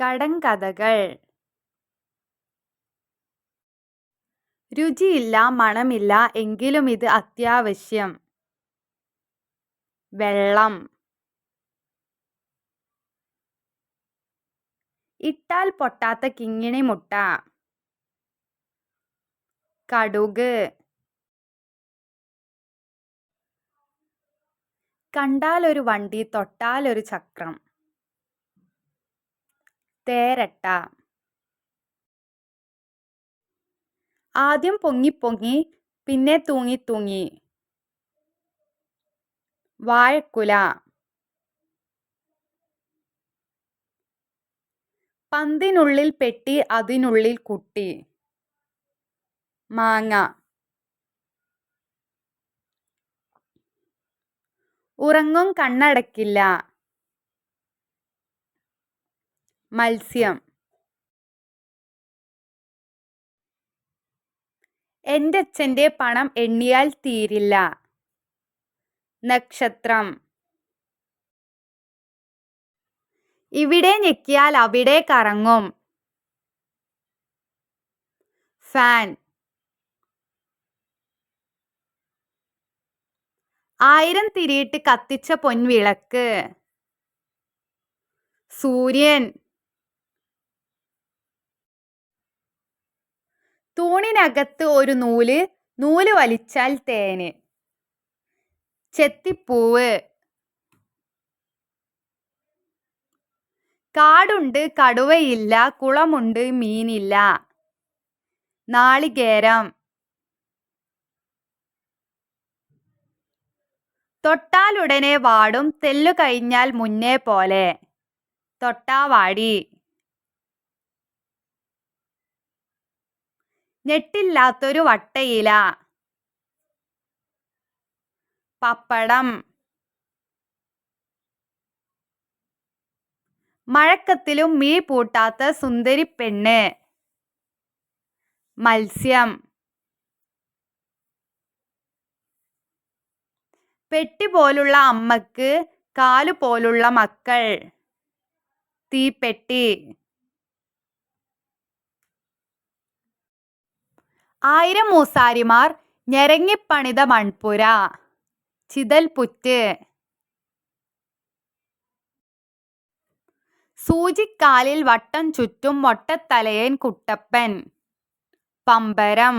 കടങ്കഥകൾ. രുചിയില്ല മണമില്ല എങ്കിലും ഇത് അത്യാവശ്യം. വെള്ളം. ഇട്ടാൽ പൊട്ടാത്ത കിങ്ങിണി മുട്ട. കടുക്. കണ്ടാലൊരു വണ്ടി തൊട്ടാലൊരു ചക്രം. തേരട്ട. ആദ്യം പൊങ്ങി പൊങ്ങി പിന്നെ തൂങ്ങി തൂങ്ങി. വാഴക്കുല. പന്തിനുള്ളിൽ പെട്ടി അതിനുള്ളിൽ കുട്ടി. മാങ്ങ. ഉറങ്ങും കണ്ണടക്കില്ല. മത്സ്യം. എന്റെ അച്ഛന്റെ പണം എണ്ണിയാൽ തീരില്ല. നക്ഷത്രം. ഇവിടെ ഞെക്കിയാൽ അവിടെ കറങ്ങും. ഫാൻ. ആയിരം തിരിയിട്ട് കത്തിച്ച പൊൻവിളക്ക്. സൂര്യൻ. തൂണിനകത്ത് ഒരു നൂൽ നൂൽ വലിച്ചാൽ തേന്. ചെത്തിപ്പൂവ്. കാടുണ്ട് കടുവയില്ല കുളമുണ്ട് മീനില്ല. നാളികേരം. തൊട്ടാലുടനെ വാടും തെല്ലു കഴിഞ്ഞാൽ മുന്നേ പോലെ. തൊട്ടാവാടി. ഞെട്ടില്ലാത്തൊരു വട്ടയില. പപ്പടം. മഴക്കത്തിലും മീ പൂട്ടാത്ത സുന്ദരിപ്പെണ്ണ് മത്സ്യം. പെട്ടി പോലുള്ള അമ്മയ്ക്ക് കാലു പോലുള്ള മക്കൾ. തീപ്പെട്ടി. ആയിരം മൂസാരിമാർ ഞെരങ്ങിപ്പണിത മൺപുര. ചിതൽപുറ്റ് സൂചിക്കാലിൽ വട്ടം ചുറ്റും മൊട്ടത്തലയൻ കുട്ടപ്പൻ. പമ്പരം.